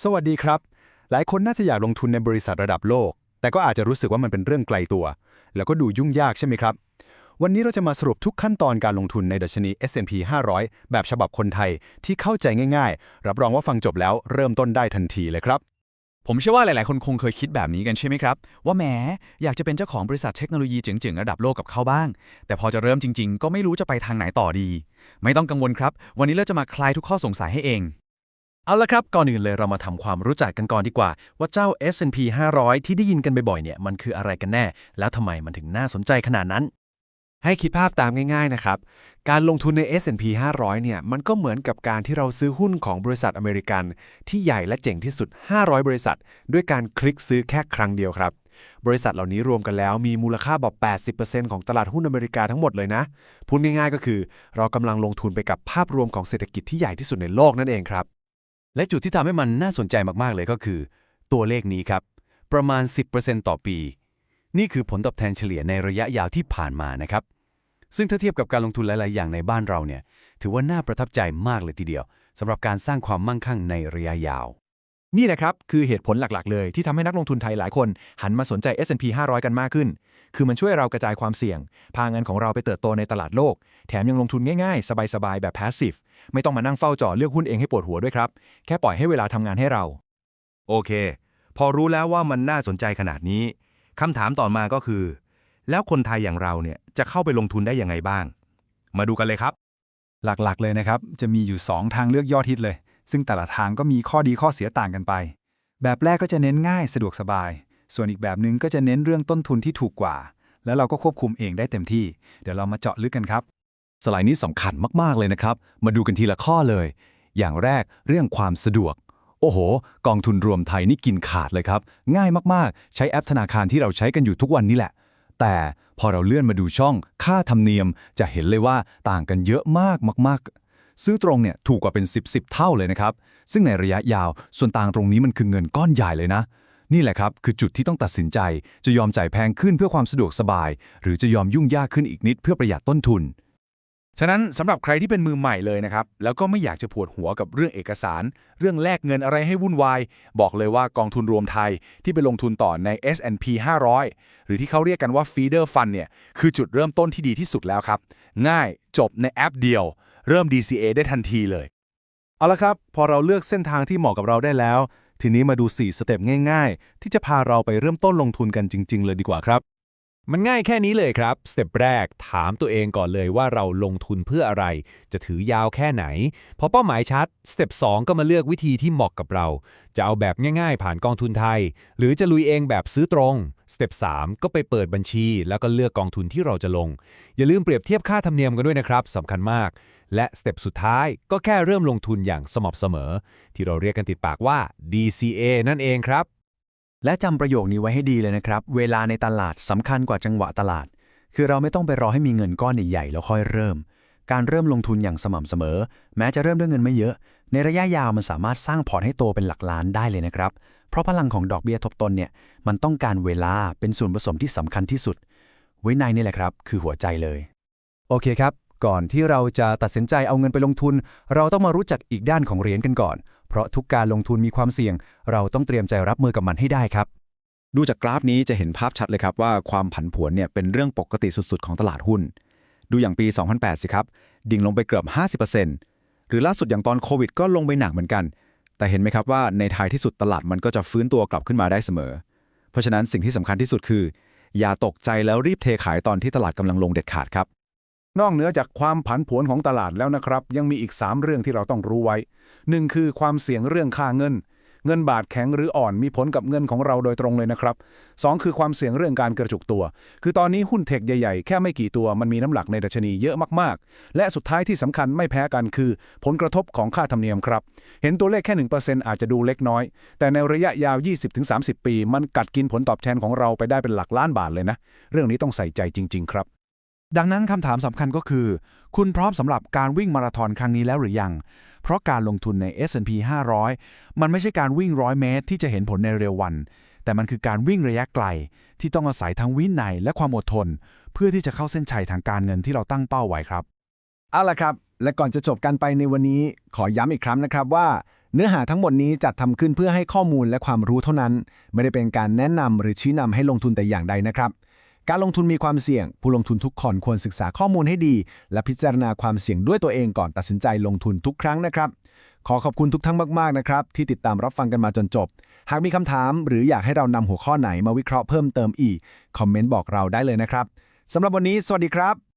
สวัสดีครับ หลายคนน่าจะอยากลงทุนในบริษัทระดับโลก แต่ก็อาจจะรู้สึกว่ามันเป็นเรื่องไกลตัว แล้วก็ดูยุ่งยากใช่ไหมครับ วันนี้เราจะมาสรุปทุกขั้นตอนการลงทุนในดัชนี S&P 500 แบบฉบับคนไทยที่เข้าใจง่ายๆ รับรองว่าฟังจบแล้วเริ่มต้นได้ทันทีเลยครับ ผมเชื่อว่าหลาย ๆ คนคงเคยคิดแบบนี้กันใช่ไหมครับ ว่าแหมอยากจะเป็นเจ้าของบริษัทเทคโนโลยีเจ๋ง ๆ ระดับโลกกับเขาบ้าง แต่พอจะเริ่มจริง ๆ ก็ไม่รู้จะไปทางไหนต่อดี ไม่ต้องกังวลครับ วันนี้เราจะมาคลายทุกข้อสงสัยให้เอง เอาละครับ ก่อนอื่นเลยเรามาทำความรู้จักกันก่อนดีกว่า ว่าเจ้า S&P 500 ที่ได้ยินกันบ่อยๆเนี่ยมันคืออะไรกันแน่ แล้วทำไมมันถึงน่าสนใจขนาดนั้น ให้คิดภาพตามง่ายๆนะครับ การลงทุนใน S&P 500 เนี่ยมันก็เหมือนกับการที่เราซื้อหุ้นของบริษัทอเมริกัน ที่ใหญ่และเจ๋งที่สุด 500 บริษัท ด้วยการคลิกซื้อแค่ครั้งเดียวครับ บริษัทเหล่านี้รวมกันแล้วมีมูลค่าแบบ80%ของตลาดหุ้นอเมริกาทั้งหมดเลยนะพูดง่ายๆ ก็คือ เรากำลังลงทุนไปกับภาพรวมของเศรษฐกิจที่ใหญ่ที่สุดในโลกนั่นเองครับ และจุดที่ทำให้มันน่าสนใจมากๆเลยก็คือ ตัวเลขนี้ครับ ประมาณ 10%ต่อปี นี่คือผลตอบแทนเฉลี่ยในระยะยาวที่ผ่านมานะครับ ซึ่งถ้าเทียบกับการลงทุนหลาย ๆ อย่างในบ้านเราเนี่ย ถือว่าน่าประทับใจมากเลยทีเดียวสำหรับการสร้างความมั่งคั่งในระยะยาว นี่นะครับคือเหตุผลหลักๆ เลยที่ทำให้นักลงทุนไทยหลายคน หันมาสนใจ S&P 500 กันมากขึ้น คือมันช่วยเรากระจายความเสี่ยง พาเงินของเราไปเติบโตในตลาดโลก แถมยังลงทุนง่ายๆ สบายๆ แบบ passive ไม่ต้องมานั่งเฝ้าจ่อเลือกหุ้นเองให้ปวดหัวด้วยครับ แค่ปล่อยให้เวลาทำงานให้เรา โอเค พอรู้แล้วว่ามันน่าสนใจขนาดนี้คำถามต่อมาก็คือ แล้วคนไทยอย่างเราเนี่ยจะเข้าไปลงทุนได้ยังไงบ้าง มาดูกันเลยครับ หลักๆ เลยนะครับจะมีอยู่ 2 ทางเลือกยอดฮิตเลย ซึ่งแต่ละทางก็มีข้อดีข้อเสียต่างกันไป แบบแรกก็จะเน้นง่ายสะดวกสบาย ส่วนอีกแบบหนึ่งก็จะเน้นเรื่องต้นทุนที่ถูกกว่า แล้วเราก็ควบคุมเองได้เต็มที่ เดี๋ยวเรามาเจาะลึกกันครับ สไลด์นี้สำคัญมากๆเลยนะครับ มาดูกันทีละข้อเลย อย่างแรกเรื่องความสะดวก โอ้โห กองทุนรวมไทยนี่กินขาดเลยครับ ง่ายมากๆ ใช้แอปธนาคารที่เราใช้กันอยู่ทุกวันนี้แหละแต่พอเราเลื่อนมาดูช่องค่าธรรมเนียมจะเห็นเลยว่าต่างกันเยอะมากมากๆ ซื้อตรงเนี่ยถูกกว่าเป็น10 10เท่าเลยนะครับ ซึ่งในระยะยาวส่วนต่างตรงนี้มันคือเงินก้อนใหญ่เลยนะ นี่แหละครับ คือจุดที่ต้องตัดสินใจ จะยอมจ่ายแพงขึ้นเพื่อความสะดวกสบาย หรือจะยอมยุ่งยากขึ้นอีกนิดเพื่อประหยัดต้นทุน ฉะนั้นสำหรับใครที่เป็นมือใหม่เลยนะครับ แล้วก็ไม่อยากจะปวดหัวกับเรื่องเอกสาร เรื่องแลกเงินอะไรให้วุ่นวาย บอกเลยว่ากองทุนรวมไทยที่ไปลงทุนต่อใน S&P 500 หรือที่เขาเรียกกันว่า Feeder Fund เนี่ยคือจุดเริ่มต้นที่ดีที่สุดแล้วครับง่ายจบในแอปเดียว เริ่ม DCA ได้ทันทีเลย เอาละครับ พอเราเลือกเส้นทางที่เหมาะกับเราได้แล้ว ทีนี้มาดู 4 สเต็ปง่าย ๆ ที่จะพาเราไปเริ่มต้นลงทุนกันจริง ๆ เลยดีกว่าครับ มันง่ายแค่นี้เลยครับ สเต็ปแรกถามตัวเองก่อนเลยว่าเราลงทุนเพื่ออะไร จะถือยาวแค่ไหน พอเป้าหมายชัด สเต็ป2ก็มาเลือกวิธีที่เหมาะกับเรา จะเอาแบบง่ายๆ ผ่านกองทุนไทย หรือจะลุยเองแบบซื้อตรง สเต็ป3ก็ไปเปิดบัญชี แล้วก็เลือกกองทุนที่เราจะลง อย่าลืมเปรียบเทียบค่าธรรมเนียมกันด้วยนะครับสำคัญมาก และสเต็ปสุดท้ายก็แค่เริ่มลงทุนอย่างสม่ำเสมอ ที่เราเรียกกันติดปากว่า DCA นั่นเองครับ และจำประโยคนี้ไว้ให้ดีเลยนะครับ เวลาในตลาดสำคัญกว่าจังหวะตลาด คือเราไม่ต้องไปรอให้มีเงินก้อนใหญ่ๆแล้วค่อยเริ่ม การเริ่มลงทุนอย่างสม่ำเสมอ แม้จะเริ่มด้วยเงินไม่เยอะ ในระยะยาวมันสามารถสร้างพอร์ตให้โตเป็นหลักล้านได้เลยนะครับ เพราะพลังของดอกเบี้ยทบต้นเนี่ยมันต้องการเวลาเป็นส่วนผสมที่สำคัญที่สุดวินัยนี่แหละครับ คือหัวใจเลย โอเคครับ ก่อนที่เราจะตัดสินใจเอาเงินไปลงทุน เราต้องมารู้จักอีกด้านของเหรียญกันก่อน เพราะทุกการลงทุนมีความเสี่ยง เราต้องเตรียมใจรับมือกับมันให้ได้ครับ ดูจากกราฟนี้จะเห็นภาพชัดเลยครับว่าความผันผวนเนี่ยเป็นเรื่องปกติสุดๆ ของตลาดหุ้น ดูอย่างปี 2008 สิครับ ดิ่งลงไปเกือบ 50%หรือล่าสุดอย่างตอนโควิดก็ลงไปหนักเหมือนกัน แต่เห็นไหมครับว่าในท้ายที่สุดตลาดมันก็จะฟื้นตัวกลับขึ้นมาได้เสมอ เพราะฉะนั้นสิ่งที่สำคัญที่สุดคือ อย่าตกใจแล้วรีบเทขายตอนที่ตลาดกำลังลงเด็ดขาดครับ นอกเหนือจากความผันผวนของตลาดแล้วนะครับ ยังมีอีก 3 เรื่องที่เราต้องรู้ไว้ 1. คือความเสี่ยงเรื่องค่าเงิน เงินบาทแข็งหรืออ่อนมีผลกับเงินของเราโดยตรงเลยนะครับ 2. คือความเสี่ยงเรื่องการกระจุกตัว คือตอนนี้หุ้นเทคใหญ่ๆ แค่ไม่กี่ตัวมันมีน้ำหนักในดัชนีเยอะมากๆ และสุดท้ายที่สำคัญไม่แพ้กันคือ ผลกระทบของค่าธรรมเนียมครับ เห็นตัวเลขแค่1%อาจจะดูเล็กน้อย แต่ในระยะยาว 20-30 ปี มันกัดกินผลตอบแทนของเราไปได้เป็นหลักล้านบาทเลยนะ เรื่องนี้ต้องใส่ใจจริง ๆ ครับ ดังนั้นคำถามสำคัญก็คือ คุณพร้อมสำหรับการวิ่งมาราธอนครั้งนี้แล้วหรือยัง เพราะการลงทุนใน S&P 500 มันไม่ใช่การวิ่งร้อยเมตรที่จะเห็นผลในเร็ววัน แต่มันคือการวิ่งระยะไกล ที่ต้องอาศัยทั้งวินัยและความอดทน เพื่อที่จะเข้าเส้นชัยทางการเงินที่เราตั้งเป้าไว้ครับ เอาล่ะครับ และก่อนจะจบกันไปในวันนี้ ขอย้ำอีกครั้งนะครับว่า เนื้อหาทั้งหมดนี้จัดทำขึ้นเพื่อให้ข้อมูลและความรู้เท่านั้น ไม่ได้เป็นการแนะนำหรือชี้นำให้ลงทุนแต่อย่างใดนะครับ การลงทุนมีความเสี่ยง ผู้ลงทุนทุกคนควรศึกษาข้อมูลให้ดี และพิจารณาความเสี่ยงด้วยตัวเองก่อนตัดสินใจลงทุนทุกครั้งนะครับ ขอขอบคุณทุกท่านมากๆนะครับ ที่ติดตามรับฟังกันมาจนจบ หากมีคำถาม หรืออยากให้เรานำหัวข้อไหนมาวิเคราะห์เพิ่มเติมอีกคอมเมนต์บอกเราได้เลยนะครับสำหรับวันนี้ สวัสดีครับ